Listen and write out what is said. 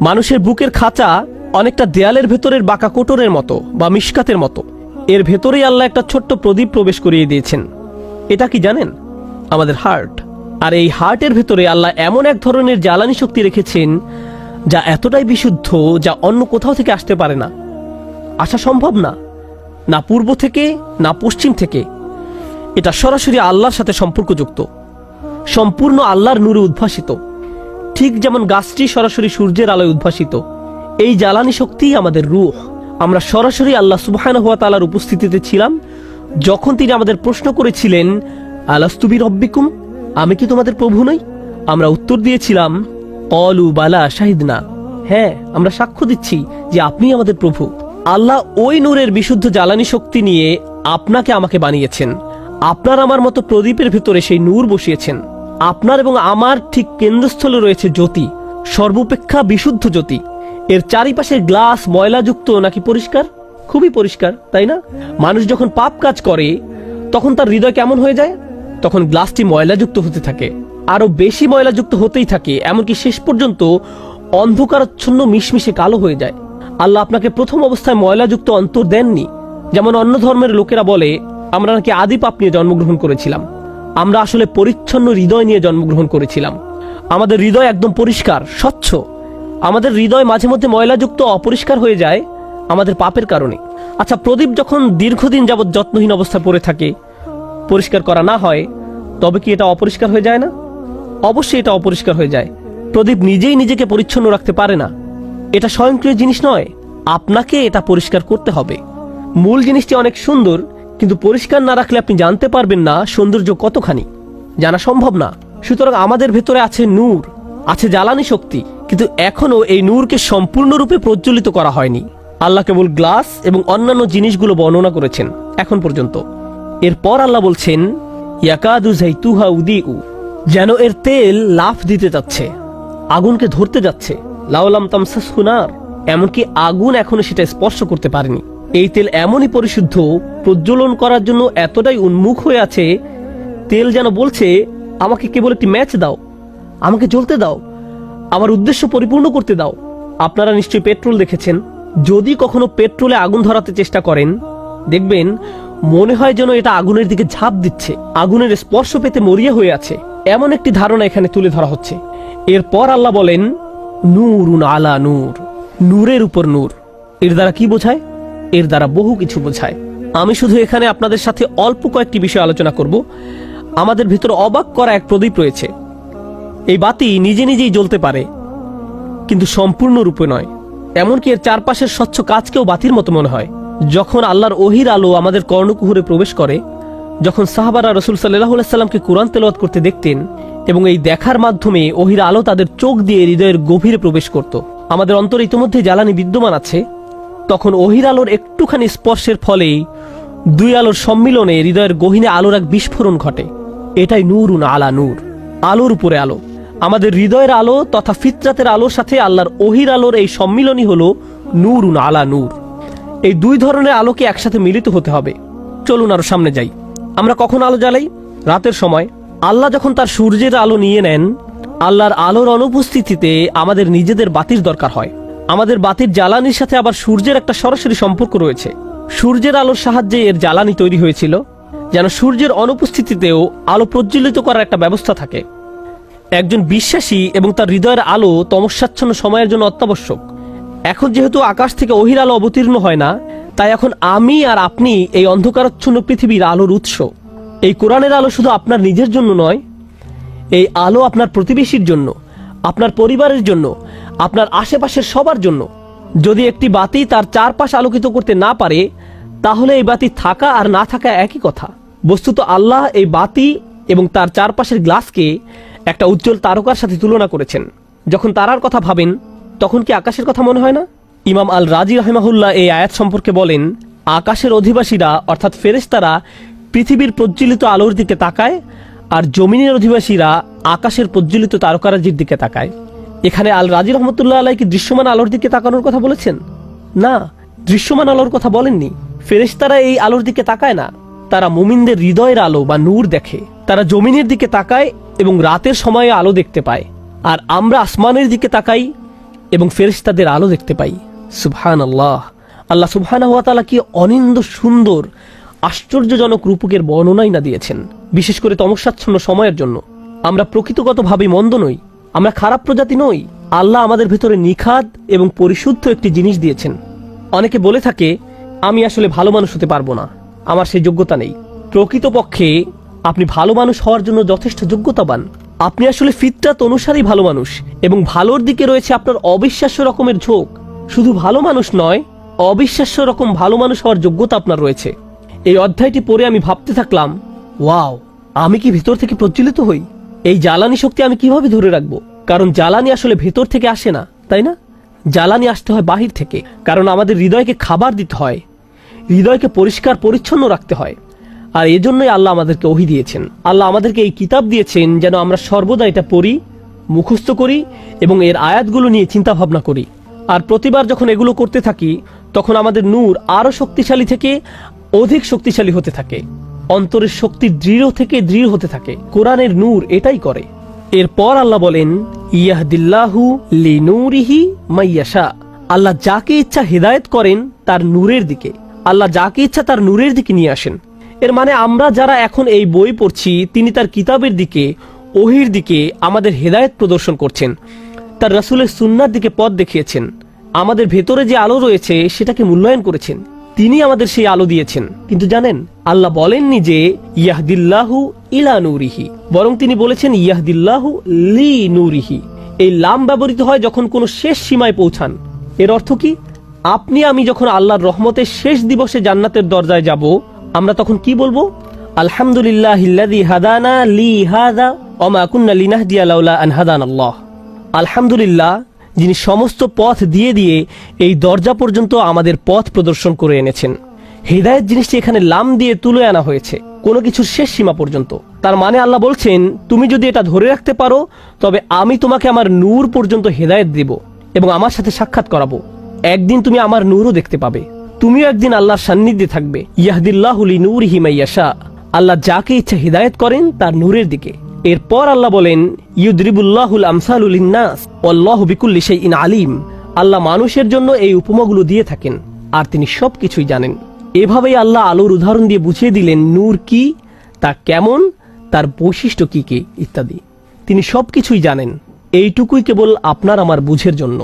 মানুষের বুকের খাঁচা অনেকটা দেয়ালের ভেতরের বাঁকা কোটরের মতো বা মিশকাতের মতো। এর ভেতরেই আল্লাহ একটা ছোট্ট প্রদীপ প্রবেশ করিয়ে দিয়েছেন। এটা কি জানেন? আমাদের হার্ট। আর এই হার্টের ভেতরে আল্লাহ এমন এক ধরনের জ্বালানি শক্তি রেখেছেন যা এতটাই বিশুদ্ধ যা অন্য কোথাও থেকে আসতে পারে না। আসা সম্ভব না। না পূর্ব থেকে, না পশ্চিম থেকে। এটা সরাসরি আল্লাহর সাথে সম্পর্কযুক্ত। সম্পূর্ণ আল্লাহর নূরে উদ্ভাসিত। ঠিক যেমন গাছটি সরাসরি সূর্যের আলোয় উদ্ভাসিত, এই জ্বালানি শক্তিই আমাদের রুহ। আমরা সরাসরি আল্লাহ সুবহান হুয়া তালার উপস্থিতিতে ছিলাম, যখন তিনি আমাদের প্রশ্ন করেছিলেন আলাস্তুবি রব্বিকুম আমি কি তোমাদের প্রভু নই? আমরা উত্তর দিয়েছিলাম অলু বালা শাহিদনা। হ্যাঁ আমরা সাক্ষ্য দিচ্ছি যে আপনি আমাদের প্রভু। আল্লাহ ওই নূরের বিশুদ্ধ জ্বালানি শক্তি নিয়ে আপনাকে আমাকে বানিয়েছেন। আপনার আমার মতো প্রদীপের ভিতরে সেই নূর বসিয়েছেন। আপনার এবং আমার ঠিক কেন্দ্রস্থলে রয়েছে জ্যোতি, সর্বাপেক্ষা বিশুদ্ধ জ্যোতি। এর চারিপাশের গ্লাস ময়লাযুক্ত নাকি পরিষ্কার? খুবই পরিষ্কার, তাই না? মানুষ যখন পাপ কাজ করে, তখন তার হৃদয় কেমন হয়ে যায়? তখন গ্লাসটি ময়লাযুক্ত হতে থাকে। আরও বেশি ময়লাযুক্ত হতেই থাকে, এমনকি শেষ পর্যন্ত অন্ধকারাচ্ছন্ন মিশমিশে কালো হয়ে যায়। আল্লাহ আপনাকে প্রথম অবস্থায় ময়লাযুক্ত অন্তর দেননি, যেমন অন্য ধর্মের লোকেরা বলে, আমরা নাকি আদি পাপ নিয়ে জন্মগ্রহণ করেছিলাম। আমরা আসলে পরিচ্ছন্ন হৃদয় নিয়ে জন্মগ্রহণ করেছিলাম। আমাদের হৃদয় একদম পরিষ্কার, স্বচ্ছ। আমাদের হৃদয় মাঝে মধ্যে ময়লাযুক্ত, অপরিষ্কার হয়ে যায় আমাদের পাপের কারণে। আচ্ছা প্রদীপ যখন দীর্ঘদিন যাবৎ যত্নহীন অবস্থায় পড়ে থাকে, পরিষ্কার করা না হয়, তবে কি এটা অপরিষ্কার হয়ে যায় না? অবশ্যই এটা অপরিষ্কার হয়ে যায়। প্রদীপ নিজেই নিজেকে পরিচ্ছন্ন রাখতে পারে না। এটা স্বয়ংক্রিয় জিনিস নয়, আপনাকে এটা পরিষ্কার করতে হবে। মূল জিনিসটি অনেক সুন্দর কিন্তু পরিষ্কার না রাখলে আপনি জানতে পারবেন না সৌন্দর্য কতখানি। জানা সম্ভব না। সুতরাং আমাদের ভেতরে আছে নূর, আছে জ্বালানি শক্তি, কিন্তু এখনও এই নূরকে সম্পূর্ণরূপে প্রজ্বলিত করা হয়নি। আল্লাহ কেবল গ্লাস এবং অন্যান্য জিনিসগুলো বর্ণনা করেছেন, এখন পর্যন্ত। এরপর আল্লাহ বলছেন উদিউ, যেন এর তেল লাফ দিতে যাচ্ছে, আগুনকে ধরতে যাচ্ছে লাউলাম তামসাস হুনার এমনকি আগুন এখনও সেটা স্পর্শ করতে পারেনি। এই তেল এমনই পরিশুদ্ধ, প্রজ্বলন করার জন্য এতটাই উন্মুখ হয়ে আছে, তেল যেন বলছে, আমাকে কেবল একটি ম্যাচ দাও, আমাকে জ্বলতে দাও, আমার উদ্দেশ্য পরিপূর্ণ করতে দাও। আপনারা নিশ্চয়ই পেট্রোল দেখেছেন। যদি কখনো পেট্রোলে আগুন ধরাতে চেষ্টা করেন, দেখবেন মনে হয় যেন এটা আগুনের দিকে ঝাঁপ দিচ্ছে, আগুনের স্পর্শ পেতে মরিয়া হয়ে আছে। এমন একটি ধারণা এখানে তুলে ধরা হচ্ছে। এরপর আল্লাহ বলেন, নূরুন আলা নূর, নূরের উপর নূর। এর দ্বারা কি বোঝায়? এর দ্বারা বহু কিছু বোঝায়। আমি শুধু এখানে আপনাদের সাথে অল্প কয়েকটি বিষয় আলোচনা করব। আমাদের ভিতর অবাক করা এক প্রদীপ রয়েছে। এই বাতি নিজে নিজেই জ্বলতে পারে, কিন্তু সম্পূর্ণরূপে নয়। এমনকি এর চারপাশের স্বচ্ছ কাজকেও বাতির মতো মনে হয়। যখন আল্লাহর ওহির আলো আমাদের কর্ণকুহুরে প্রবেশ করে, যখন সাহাবারা রসুল সাল্লাহ সাল্লামকে কোরআন তেলাওয়াত করতে দেখতেন এবং এই দেখার মাধ্যমে ওহির আলো তাদের চোখ দিয়ে হৃদয়ের গভীরে প্রবেশ করত। আমাদের অন্তরে ইতিমধ্যে জ্বালানি বিদ্যমান আছে। তখন অহির আলোর একটুখানি স্পর্শের ফলেই দুই আলোর সম্মিলনে হৃদয়ের গহীনে আলোর এক বিস্ফোরণ ঘটে। এটাই নূরুন আলা নূর। আলোর উপরে আলো। আমাদের হৃদয়ের আলো তথা ফিতরাতের আলোর সাথে আল্লাহর অহির আলোর এই সম্মিলনই হলো নূরুন আলা নূর। এই দুই ধরনের আলোকে একসাথে মিলিত হতে হবে। চলুন আরও সামনে যাই। আমরা কখন আলো জ্বালাই? রাতের সময়। আল্লাহ যখন তার সূর্যের আলো নিয়ে নেন, আল্লাহর আলোর অনুপস্থিতিতে আমাদের নিজেদের বাতির দরকার হয়। আমাদের বাতির জ্বালানির সাথে আবার সূর্যের একটা সরাসরি সম্পর্ক রয়েছে। সূর্যের আলোর সাহায্যে এর জ্বালানি তৈরি হয়েছিল, যেন সূর্যের অনুপস্থিতিতেও আলো প্রজ্বলিত করার একটা ব্যবস্থা থাকে। একজন বিশ্বাসী এবং তার হৃদয়ের আলো তমস্যাচ্ছন্ন সময়ের জন্য অত্যাবশ্যক। এখন যেহেতু আকাশ থেকে অহির আলো অবতীর্ণ হয় না, তাই এখন আমি আর আপনি এই অন্ধকারাচ্ছন্ন পৃথিবীর আলোর উৎস। এই কোরআনের আলো শুধু আপনার নিজের জন্য নয়, এই আলো আপনার প্রতিবেশীর জন্য, আপনার পরিবারের জন্য আপনার আশেপাশের সবার জন্য। যদি একটি বাতি তার চারপাশ আলোকিত করতে না পারে, তাহলে এই বাতি থাকা আর না থাকা একই কথা। বস্তুত আল্লাহ এই বাতি এবং তার চারপাশের গ্লাসকে একটা উজ্জ্বল তারকার সাথে তুলনা করেছেন। যখন তারার কথা ভাবেন, তখন কি আকাশের কথা মনে হয় না? ইমাম আল রাজি রহমাহুল্লাহ এই আয়াত সম্পর্কে বলেন, আকাশের অধিবাসীরা অর্থাৎ ফেরেশতারা পৃথিবীর প্রজ্বলিত আলোর দিকে তাকায়, আর জমিনের অধিবাসীরা আকাশের প্রজ্বলিত তারকারাজির দিকে তাকায়। এখানে আল রাজি রহমতুল্লাহ আলাই কি দৃশ্যমান আলোর দিকে তাকানোর কথা বলেছেন? না, দৃশ্যমান আলোর কথা বলেননি। ফেরেশতারা এই আলোর দিকে তাকায় না। তারা মুমিনদের হৃদয়ের আলো বা নূর দেখে। তারা জমিনের দিকে তাকায় এবং রাতের সময়ে আলো দেখতে পায়। আর আমরা আসমানের দিকে তাকাই এবং ফেরেশতাদের আলো দেখতে পাই। সুবহান আল্লাহ আল্লাহ সুবহান কি অনিন্দ সুন্দর, আশ্চর্যজনক রূপকের বর্ণনাই না দিয়েছেন। বিশেষ করে তমসাচ্ছন্ন সময়ের জন্য। আমরা প্রকৃতগতভাবে মন্দ নই। আমরা খারাপ প্রজাতি নই। আল্লাহ আমাদের ভেতরে নিখাদ এবং পরিশুদ্ধ একটি জিনিস দিয়েছেন। অনেকে বলে থাকে, আমি আসলে ভালো মানুষ হতে পারব না। আমার সেই যোগ্যতা নেই। প্রকৃতপক্ষে, আপনি ভালো মানুষ হওয়ার জন্য যথেষ্ট যোগ্যতাবান। আপনি আসলে ফিতরাত অনুসারেই ভালো মানুষ এবং ভালোর দিকে রয়েছে আপনার অবিশ্বাস্য রকমের ঝোঁক। শুধু ভালো মানুষ নয়, অবিশ্বাস্য রকম ভালো মানুষ হওয়ার যোগ্যতা আপনার রয়েছে। এই অধ্যায়টি পড়ে আমি ভাবতে থাকলাম, ওয়াও, আমি কি ভিতর থেকে প্রজ্বলিত হই? এই জ্বালানি শক্তি আমি কীভাবে ধরে রাখব? কারণ জ্বালানি আসলে ভেতর থেকে আসে না, তাই না? জ্বালানি আসতে হয় বাহির থেকে, কারণ আমাদের হৃদয়কে খাবার দিতে হয়। হৃদয়কে পরিষ্কার, পরিচ্ছন্ন রাখতে হয়। আর এজন্যই আল্লাহ আমাদেরকে ওহি দিয়েছেন। আল্লাহ আমাদেরকে এই কিতাব দিয়েছেন যেন আমরা সর্বদা এটা পড়ি, মুখস্থ করি এবং এর আয়াতগুলো নিয়ে চিন্তা ভাবনা করি। আর প্রতিবার যখন এগুলো করতে থাকি, তখন আমাদের নূর আরও শক্তিশালী থেকে অধিক শক্তিশালী হতে থাকে। অন্তরের শক্তি দৃঢ় থেকে দৃঢ় হতে থাকে। কোরআনের নূর এটাই করে। এরপর আল্লাহ বলেন, ইয়াহদিল্লাহু লিনুরিহি মাইয়াশা। আল্লাহ যাকে ইচ্ছা হেদায়েত করেন তার নূরের দিকে। আল্লাহ যাকে ইচ্ছা তার নূরের দিকে নিয়ে আসেন। এর মানে আমরা যারা এখন এই বই পড়ছি, তিনি তার কিতাবের দিকে, ওহির দিকে আমাদের হেদায়েত প্রদর্শন করছেন। তার রাসূলের সুন্নার দিকে পথ দেখিয়েছেন। আমাদের ভেতরে যে আলো রয়েছে, সেটাকে মূল্যায়ন করেছেন। তিনি আমাদের সেই আলো দিয়েছেন। কিন্তু জানেন, আল্লাহ বলেননি যে, ইয়াহদিল্লাহু ইলা নূরিহি। বরং তিনি বলেছেন, ইয়াহদিল্লাহু লি নূরিহি। এই লাম ব্যবহৃত হয় যখন কোনো শেষ সীমায় পৌঁছান। এর অর্থ কি? আপনি, আমি যখন আল্লাহর রহমতের শেষ দিবসে জান্নাতের দরজায় যাব, আমরা তখন কি বলব? আলহামদুলিল্লাহ হাদানা লি হাদা ওমা কুন্না লাউলা আল্লাহ। আলহামদুলিল্লাহ যিনি সমস্ত পথ দিয়ে দিয়ে এই দরজা পর্যন্ত আমাদের পথ প্রদর্শন করে এনেছেন। হৃদায়ত জিনিসটি এখানে লাম দিয়ে তুলে আনা হয়েছে। কোনো কিছুর শেষ সীমা পর্যন্ত। তার মানে আল্লাহ বলছেন, তুমি যদি এটা ধরে রাখতে পারো, তবে আমি তোমাকে আমার নূর পর্যন্ত হেদায়েত দেব এবং আমার সাথে সাক্ষাৎ করাবো। একদিন তুমি আমার নূরও দেখতে পাবে। তুমিও একদিন আল্লাহর সান্নিধ্যে থাকবে। ইয়াহদিল্লাহুলি নূর হিমাইয়াশা আল্লাহ যাকে ইচ্ছা হিদায়ত করেন, তার নূরের দিকে। এরপর আল্লাহ বলেন, ইউদ্রিবুল্লাহুল আমসালুল ইন্নাস অল্লাহ বিকুল্লি সেই ইন আলিম। আল্লাহ মানুষের জন্য এই উপমাগুলো দিয়ে থাকেন, আর তিনি সব কিছুই জানেন। এভাবেই আল্লাহ আলোর উদাহরণ দিয়ে বুঝিয়ে দিলেন নূর কি, তা কেমন, তার বৈশিষ্ট্য কি কি, ইত্যাদি। তিনি সবকিছুই জানেন। এইটুকুই কেবল আপনার আমার বুঝের জন্য।